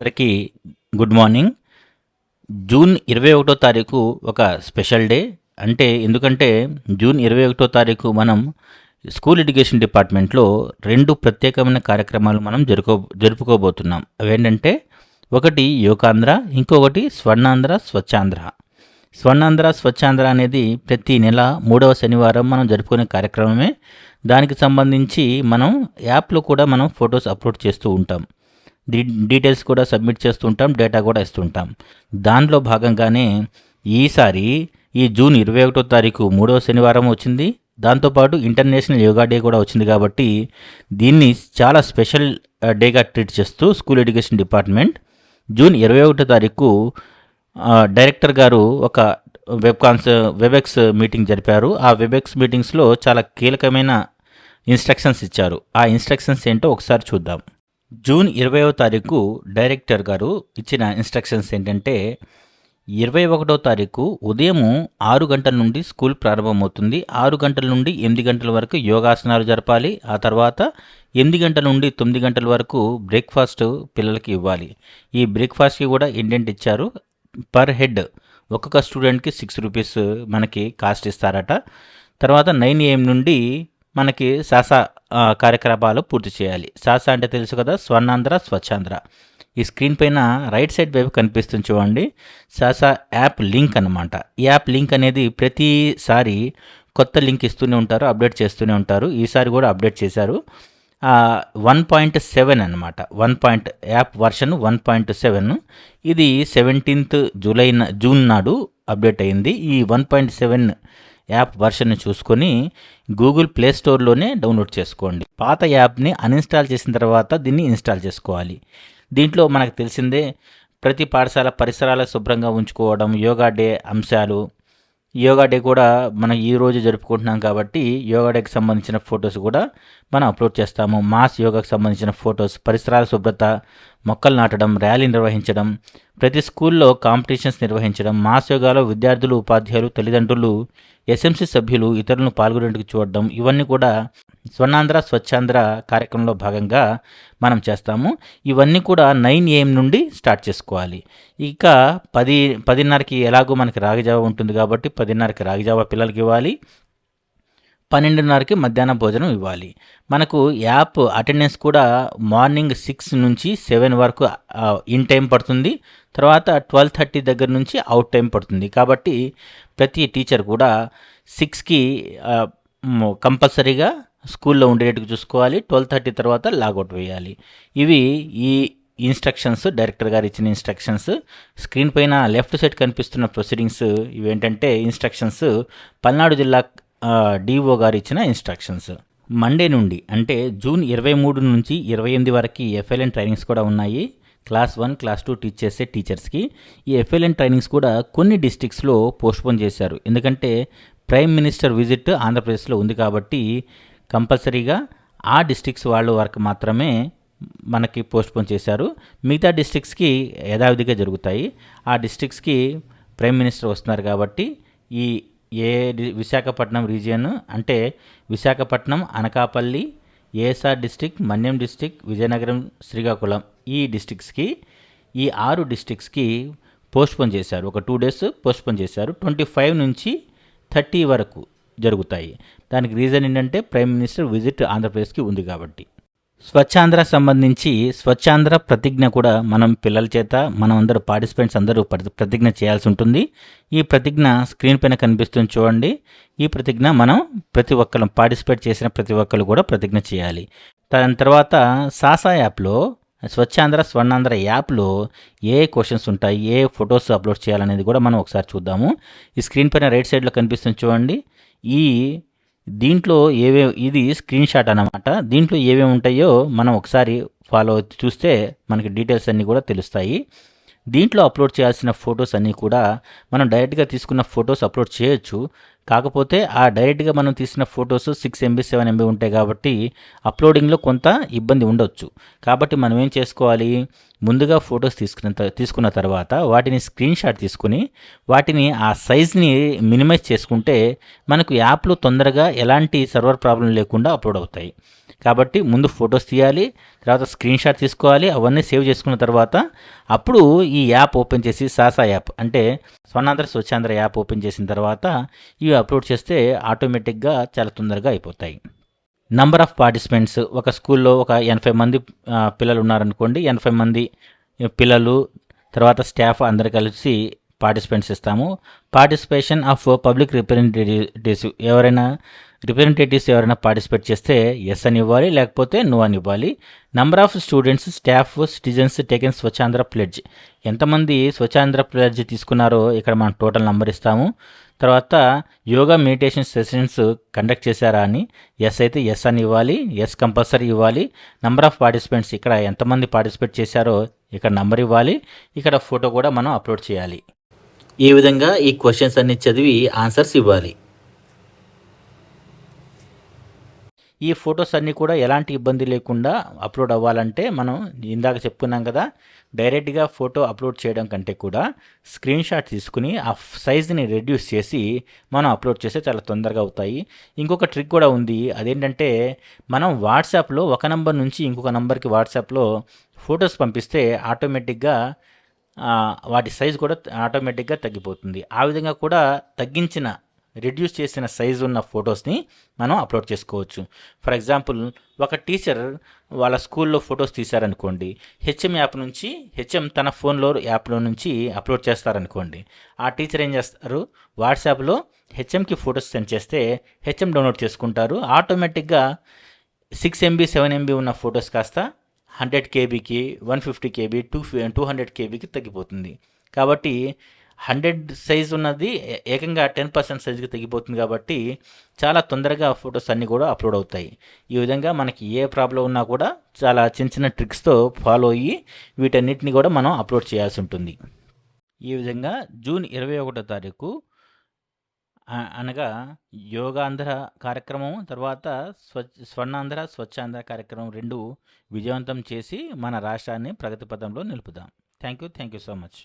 అందరికీ good morning. June ఇరవై ఒకటో తారీఖు ఒక స్పెషల్ డే. అంటే ఎందుకంటే జూన్ ఇరవై ఒకటో తారీఖు మనం స్కూల్ ఎడ్యుకేషన్ డిపార్ట్మెంట్లో రెండు ప్రత్యేకమైన కార్యక్రమాలు మనం జరుపుకో జరుపుకోబోతున్నాం. అవేంటంటే ఒకటి యోగాంధ్ర ఇంకొకటి స్వర్ణాంధ్ర స్వచ్ఛాంధ్ర. స్వర్ణాంధ్ర స్వచ్ఛాంధ్ర అనేది ప్రతి నెల మూడవ శనివారం మనం జరుపుకునే కార్యక్రమమే. దానికి సంబంధించి మనం యాప్లో కూడా మనం ఫొటోస్ అప్లోడ్ చేస్తూ ఉంటాం. డీటెయిల్స్ కూడా సబ్మిట్ చేస్తుంటాం డేటా కూడా ఇస్తుంటాం. దానిలో భాగంగానే ఈసారి ఈ జూన్ ఇరవై ఒకటో తారీఖు మూడవ శనివారం వచ్చింది. దాంతోపాటు ఇంటర్నేషనల్ యోగా డే కూడా వచ్చింది కాబట్టి దీన్ని చాలా స్పెషల్ డేగా ట్రీట్ చేస్తూ స్కూల్ ఎడ్యుకేషన్ డిపార్ట్మెంట్ జూన్ ఇరవై ఒకటో తారీఖు డైరెక్టర్ గారు ఒక వెబ్ కాన్స్ వెబెక్స్ మీటింగ్ జరిపారు. ఆ వెబెక్స్ మీటింగ్స్లో చాలా కీలకమైన ఇన్స్ట్రక్షన్స్ ఇచ్చారు. ఆ ఇన్స్ట్రక్షన్స్ ఏంటో ఒకసారి చూద్దాం. జూన్ ఇరవైవ తారీఖు డైరెక్టర్ గారు ఇచ్చిన ఇన్స్ట్రక్షన్స్ ఏంటంటే ఇరవై ఒకటో తారీఖు ఉదయం ఆరు గంటల నుండి స్కూల్ ప్రారంభమవుతుంది. ఆరు గంటల నుండి ఎనిమిది గంటల వరకు యోగాసనాలు జరపాలి. ఆ తర్వాత ఎనిమిది గంటల నుండి తొమ్మిది గంటల వరకు బ్రేక్ఫాస్ట్ పిల్లలకి ఇవ్వాలి. ఈ బ్రేక్ఫాస్ట్కి కూడా ఇండెంట్ ఇచ్చారు. పర్ హెడ్ ఒక్కొక్క స్టూడెంట్కి సిక్స్ రూపీస్ మనకి కాస్ట్ ఇస్తారట. తర్వాత నైన్ ఏఎం నుండి మనకి శాస కార్యకలాపాలు పూర్తి చేయాలి. శాస అంటే తెలుసు కదా స్వర్ణాంధ్ర స్వచ్ఛాంధ్ర. ఈ స్క్రీన్ పైన రైట్ సైడ్ వైపు కనిపిస్తుంది చూడండి శాస యాప్ లింక్ అనమాట ఈ యాప్ లింక్ అనేది ప్రతిసారి కొత్త లింక్ ఇస్తూనే ఉంటారు అప్డేట్ చేస్తూనే ఉంటారు. ఈసారి కూడా అప్డేట్ చేశారు. వన్ పాయింట్ సెవెన్ అనమాట one point app version one point seven. ఇది సెవెంటీన్త్ జూలై జూన్ నాడు అప్డేట్ అయింది. ఈ one point seven app version చూసుకొని గూగుల్ ప్లే స్టోర్లోనే డౌన్లోడ్ చేసుకోండి. పాత యాప్ని అన్ఇన్స్టాల్ చేసిన తర్వాత దీన్ని ఇన్స్టాల్ చేసుకోవాలి. దీంట్లో మనకు తెలిసిందే ప్రతి పాఠశాల పరిసరాల శుభ్రంగా ఉంచుకోవడం యోగా డే అంశాలు. యోగా డే కూడా మనం ఈరోజు జరుపుకుంటున్నాం కాబట్టి యోగా డేకి సంబంధించిన ఫొటోస్ కూడా మనం అప్లోడ్ చేస్తాము. మాస్ యోగాకు సంబంధించిన ఫొటోస్ పరిసరాల శుభ్రత మొక్కలు నాటడం ర్యాలీ నిర్వహించడం ప్రతి స్కూల్లో కాంపిటీషన్స్ నిర్వహించడం మాస్ యోగాలో విద్యార్థులు ఉపాధ్యాయులు తల్లిదండ్రులు ఎస్ఎంసీ సభ్యులు ఇతరులను పాల్గొనేందుకు చూడడం ఇవన్నీ కూడా స్వర్ణాంధ్ర స్వచ్ఛాంధ్ర కార్యక్రమంలో భాగంగా మనం చేస్తాము. ఇవన్నీ కూడా నైన్ ఏఎం నుండి స్టార్ట్ చేసుకోవాలి. ఇక పది పదిన్నరకి ఎలాగో మనకి రాగిజావ ఉంటుంది కాబట్టి పదిన్నరకి రాగిజావ పిల్లలకి ఇవ్వాలి. పన్నెండున్నరకి మధ్యాహ్న భోజనం ఇవ్వాలి. మనకు యాప్ అటెండెన్స్ కూడా మార్నింగ్ సిక్స్ నుంచి సెవెన్ వరకు ఇన్ టైం పడుతుంది. తర్వాత ట్వెల్వ్ థర్టీ దగ్గర నుంచి అవుట్ టైం పడుతుంది. కాబట్టి ప్రతి టీచర్ కూడా సిక్స్కి కంపల్సరీగా స్కూల్లో ఉండేటట్టు చూసుకోవాలి. ట్వెల్వ్ థర్టీ తర్వాత లాగౌట్ వేయాలి. ఇవి ఈ ఇన్స్ట్రక్షన్స్ డైరెక్టర్ గారు ఇచ్చిన ఇన్స్ట్రక్షన్స్. స్క్రీన్ పైన లెఫ్ట్ సైడ్ కనిపిస్తున్న ప్రొసీడింగ్స్ ఇవేంటంటే ఇన్స్ట్రక్షన్స్ పల్నాడు జిల్లా డిఓ గారు ఇచ్చిన ఇన్స్ట్రక్షన్స్ మండే నుండి అంటే జూన్ ఇరవై మూడు నుంచి ఇరవై ఎనిమిది వరకు ఎఫ్ఎల్ఎన్ ట్రైనింగ్స్ కూడా ఉన్నాయి. Class one class two teach చేసే టీచర్స్కి ఈ ఎఫ్ఎల్ఎన్ ట్రైనింగ్స్ కూడా కొన్ని డిస్టిక్స్లో పోస్ట్పోన్ చేశారు. ఎందుకంటే ప్రైమ్ మినిస్టర్ విజిట్ ఆంధ్రప్రదేశ్లో ఉంది కాబట్టి కంపల్సరీగా ఆ డిస్టిక్స్ వాళ్ళ వరకు మాత్రమే మనకి పోస్ట్పోన్ చేశారు. మిగతా డిస్ట్రిక్ట్స్కి యథావిధిగా జరుగుతాయి. ఆ డిస్ట్రిక్ట్స్కి ప్రైమ్ మినిస్టర్ వస్తున్నారు కాబట్టి ఈ ఏ డి- విశాఖపట్నం రీజియన్ అంటే Visakhapatnam Anakapalli ASR district Manyam district Vizianagaram Srikakulam ఈ డిస్టిక్స్కి ఈ ఆరు డిస్టిక్స్కి పోస్ట్పోన్ చేశారు. ఒక టూ డేస్ పోస్ట్పోన్ చేశారు. ట్వంటీ ఫైవ్ నుంచి థర్టీ వరకు జరుగుతాయి. దానికి రీజన్ ఏంటంటే ప్రైమ్ మినిస్టర్ విజిట్ ఆంధ్రప్రదేశ్కి ఉంది కాబట్టి. స్వచ్ఛాంధ్ర సంబంధించి స్వచ్ఛాంధ్ర ప్రతిజ్ఞ కూడా మనం పిల్లల చేత మనం అందరూ పార్టిసిపెంట్స్ అందరూ ప్రతి- ప్రతిజ్ఞ చేయాల్సి ఉంటుంది. ఈ ప్రతిజ్ఞ స్క్రీన్ పైన కనిపిస్తుంది చూడండి. ఈ ప్రతిజ్ఞ మనం ప్రతి ఒక్కరు పార్టిసిపేట్ చేసిన ప్రతి ఒక్కరు కూడా ప్రతిజ్ఞ చేయాలి. దాని తర్వాత సాసా యాప్లో స్వచ్ఛాంధ్ర స్వర్ణాంధ్ర యాప్లో ఏ క్వశ్చన్స్ ఉంటాయి ఏ ఫొటోస్ అప్లోడ్ చేయాలనేది కూడా మనం ఒకసారి చూద్దాము. ఈ స్క్రీన్ పైన రైట్ సైడ్లో కనిపిస్తుంది చూడండి. ఈ దీంట్లో ఏవే ఇది స్క్రీన్ షాట్ అన్నమాట. దీంట్లో ఏమేమి ఉంటాయో మనం ఒకసారి ఫాలో చూస్తే మనకి డీటెయిల్స్ అన్నీ కూడా తెలుస్తాయి. దీంట్లో అప్లోడ్ చేయాల్సిన ఫొటోస్ అన్నీ కూడా మనం డైరెక్ట్గా తీసుకున్న ఫొటోస్ అప్లోడ్ చేయొచ్చు. కాకపోతే ఆ డైరెక్ట్గా మనం తీసిన photos six MB seven MB ఉంటాయి కాబట్టి అప్లోడింగ్లో కొంత ఇబ్బంది ఉండొచ్చు. కాబట్టి మనం ఏం చేసుకోవాలి? ముందుగా ఫొటోస్ తీసుకున్న త- తీసుకున్న తర్వాత వాటిని స్క్రీన్ షాట్ తీసుకుని వాటిని ఆ సైజ్ని మినిమైజ్ చేసుకుంటే మనకు యాప్లు తొందరగా ఎలాంటి సర్వర్ ప్రాబ్లం లేకుండా అప్లోడ్ అవుతాయి. కాబట్టి ముందు ఫొటోస్ తీయాలి తర్వాత స్క్రీన్ షాట్ తీసుకోవాలి అవన్నీ సేవ్ చేసుకున్న తర్వాత అప్పుడు ఈ యాప్ ఓపెన్ చేసి సాసా యాప్ అంటే స్వర్ణాంధ్ర స్వచ్ఛాంధ్ర యాప్ ఓపెన్ చేసిన తర్వాత వీడియో అప్లోడ్ చేస్తే ఆటోమేటిక్గా చాలా తొందరగా అయిపోతాయి. నంబర్ ఆఫ్ పార్టిసిపెంట్స్ ఒక స్కూల్లో ఒక ఎనభై మంది పిల్లలు ఉన్నారనుకోండి ఎనభై మంది పిల్లలు తర్వాత స్టాఫ్ అందరు కలిసి పార్టిసిపెంట్స్ ఇస్తాము. పార్టిసిపేషన్ ఆఫ్ పబ్లిక్ రిప్రజెంటేటివ్స్ ఎవరైనా రిప్రజెంటేటివ్స్ ఎవరైనా పార్టిసిపేట్ చేస్తే ఎస్ అని ఇవ్వాలి లేకపోతే నో అని ఇవ్వాలి. Number of students staff citizens taken Swachhandhra pledge ఎంతమంది స్వచ్ఛాంధ్ర ప్లెడ్జ్ తీసుకున్నారో ఇక్కడ మనం టోటల్ నంబర్ ఇస్తాము. తర్వాత యోగా మెడిటేషన్ సెషన్స్ కండక్ట్ చేశారా అని ఎస్ అయితే ఎస్ అని ఇవ్వాలి ఎస్ కంపల్సరీ ఇవ్వాలి. నెంబర్ ఆఫ్ పార్టిసిపెంట్స్ ఇక్కడ ఎంతమంది పార్టిసిపేట్ చేశారో ఇక్కడ నంబర్ ఇవ్వాలి. ఇక్కడ ఫోటో కూడా మనం అప్లోడ్ చేయాలి. ఈ విధంగా ఈ క్వశ్చన్స్ అన్ని చదివి ఆన్సర్స్ ఇవ్వాలి. ఈ ఫొటోస్ అన్నీ కూడా ఎలాంటి ఇబ్బంది లేకుండా అప్లోడ్ అవ్వాలంటే మనం ఇందాక చెప్పుకున్నాం కదా డైరెక్ట్గా ఫోటో అప్లోడ్ చేయడం కంటే కూడా స్క్రీన్ షాట్ తీసుకుని ఆ సైజ్ని రెడ్యూస్ చేసి మనం అప్లోడ్ చేస్తే చాలా తొందరగా అవుతాయి. ఇంకొక ట్రిక్ కూడా ఉంది. అదేంటంటే మనం వాట్సాప్లో ఒక నంబర్ నుంచి ఇంకొక నంబర్కి వాట్సాప్లో ఫొటోస్ పంపిస్తే ఆటోమేటిక్గా వాటి సైజ్ కూడా ఆటోమేటిక్గా తగ్గిపోతుంది. ఆ విధంగా కూడా తగ్గించిన రెడ్యూస్ చేసిన సైజు ఉన్న ఫొటోస్ని మనం అప్లోడ్ చేసుకోవచ్చు. ఫర్ ఎగ్జాంపుల్ ఒక టీచర్ వాళ్ళ స్కూల్లో ఫొటోస్ తీశారనుకోండి హెచ్ఎం యాప్ నుంచి హెచ్ఎం తన ఫోన్లో యాప్లో నుంచి అప్లోడ్ చేస్తారనుకోండి ఆ టీచర్ ఏం చేస్తారు? వాట్సాప్లో హెచ్ఎంకి ఫొటోస్ సెండ్ చేస్తే హెచ్ఎం డౌన్లోడ్ చేసుకుంటారు. ఆటోమేటిక్గా సిక్స్ ఎంబీ సెవెన్ ఎంబీ ఉన్న ఫొటోస్ కాస్త hundred కేబీకి one fifty KB two two hundred కేబీకి తగ్గిపోతుంది. కాబట్టి హండ్రెడ్ సైజ్ ఉన్నది ఏకంగా టెన్ పర్సెంట్ సైజుకి తగ్గిపోతుంది కాబట్టి చాలా తొందరగా ఫొటోస్ అన్నీ కూడా అప్లోడ్ అవుతాయి. ఈ విధంగా మనకి ఏ ప్రాబ్లం ఉన్నా కూడా చాలా చిన్న చిన్న ట్రిక్స్తో ఫాలో అయ్యి వీటన్నిటిని కూడా మనం అప్లోడ్ చేయాల్సి ఉంటుంది. ఈ విధంగా జూన్ ఇరవై ఒకటో తారీఖు అనగా యోగాంధ్ర కార్యక్రమం తర్వాత స్వ స్వర్ణాంధ్ర స్వచ్ఛాంధ్ర కార్యక్రమం రెండు విజయవంతం చేసి మన రాష్ట్రాన్ని ప్రగతి పథంలో నిలుపుదాం. Thank you thank you so much.